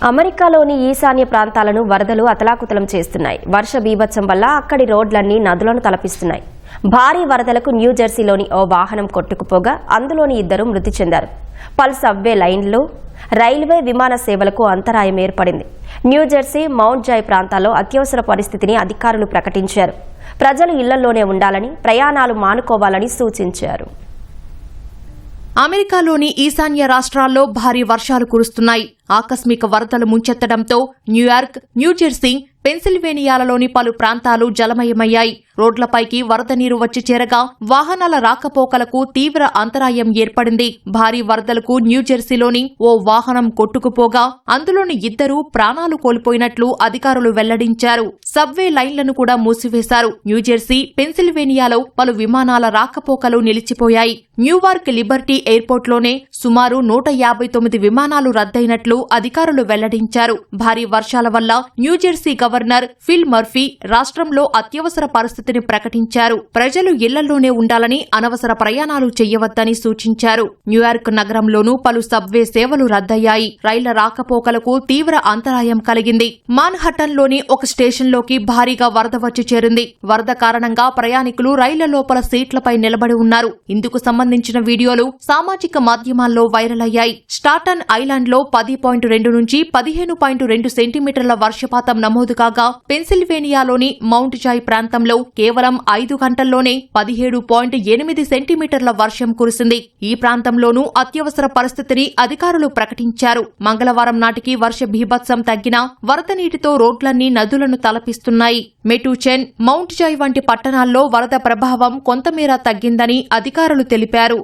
అమెరికాలోని ఈశాన్య ప్రాంతాలను వరదలు అతలాకుతలం చేస్తున్నాయి. వర్ష బీభత్సం వల్ల అక్కడి రోడ్లన్నీ నదులను తలపిస్తున్నాయి. భారీ వరదలకు న్యూజెర్సీలోని ఓ వాహనం కొట్టుకుపోగా అందులోని ఇద్దరు మృతి చెందారు. పలు సబ్వే లైన్లు రైల్వే విమాన సేవలకు అంతరాయం ఏర్పడింది. న్యూజెర్సీ మౌంట్ జాయ్ ప్రాంతాల్లో అత్యవసర పరిస్థితిని అధికారులు ప్రకటించారు. ప్రజలు ఇళ్ళలోనే ఉండాలని ప్రయాణాలు మానుకోవాలని సూచించారు. అమెరికాలోని ఈశాన్య రాష్ట్రాల్లో భారీ వర్షాలు కురుస్తున్నాయి. ఆకస్మిక వరదలు ముంచెత్తడంతో న్యూయార్క్ న్యూజెర్సీ పెన్సిల్వేనియాలలోని పలు ప్రాంతాలు జలమయమయ్యాయి. రోడ్లపైకి వరద నీరు వచ్చి చేరగా వాహనాల రాకపోకలకు తీవ్ర అంతరాయం ఏర్పడింది. భారీ వరదలకు న్యూజెర్సీలోని ఓ వాహనం కొట్టుకుపోగా అందులోని ఇద్దరు ప్రాణాలు కోల్పోయినట్లు అధికారులు వెల్లడించారు. సబ్వే లైన్లను కూడా మూసివేశారు. న్యూజెర్సీ పెన్సిల్వేనియాలో పలు విమానాల రాకపోకలు నిలిచిపోయాయి. న్యూయార్క్ లిబర్టీ ఎయిర్పోర్ట్లోనే సుమారు నూట యాభై తొమ్మిది విమానాలు రద్దయినట్లు అధికారులు వెల్లడించారు. భారీ వర్షాల వల్ల న్యూజెర్సీ గవర్నర్ ఫిల్ మర్ఫీ రాష్ట్రంలో అత్యవసర పరిస్థితిని ప్రకటించారు. ప్రజలు ఇళ్ళలోనే ఉండాలని అనవసర ప్రయాణాలు చేయవద్దని సూచించారు. న్యూయార్క్ నగరంలోనూ పలు సబ్వే సేవలు రద్దయ్యాయి. రైళ్ళ రాకపోకలకు తీవ్ర అంతరాయం కలిగింది. మాన్హట్టన్లోని ఒక స్టేషన్లోకి భారీగా వరద వచ్చి చేరింది. వరద కారణంగా ప్రయాణికులు రైళ్ళ లోపల సీట్లపై నిలబడి ఉన్నారు. ఇందుకు సంబంధించిన వీడియోలు సామాజిక మాధ్యమాల్లో వైరల్ అయ్యాయి. స్టాటన్ ఐలాండ్లో పది పాయింట్ రెండు నుంచి పదిహేను పాయింట్ రెండు సెంటీమీటర్ల వర్షపాతం నమోదు కాగా పెన్సిల్వేనియాలోని మౌంట్ జాయ్ ప్రాంతంలో కేవలం ఐదు గంటల్లోనే పదిహేడు పాయింట్ ఎనిమిది సెంటీమీటర్ల వర్షం కురిసింది. ఈ ప్రాంతంలోనూ అత్యవసర పరిస్థితిని అధికారులు ప్రకటించారు. మంగళవారం నాటికి వర్ష బీభత్సం తగ్గినా వరద నీటితో రోడ్లన్నీ నదులను తలపిస్తున్నాయి. మెటూచెన్ మౌంట్ జాయ్ వంటి పట్టణాల్లో వరద ప్రభావం కొంతమేర తగ్గిందని అధికారులు తెలిపారు.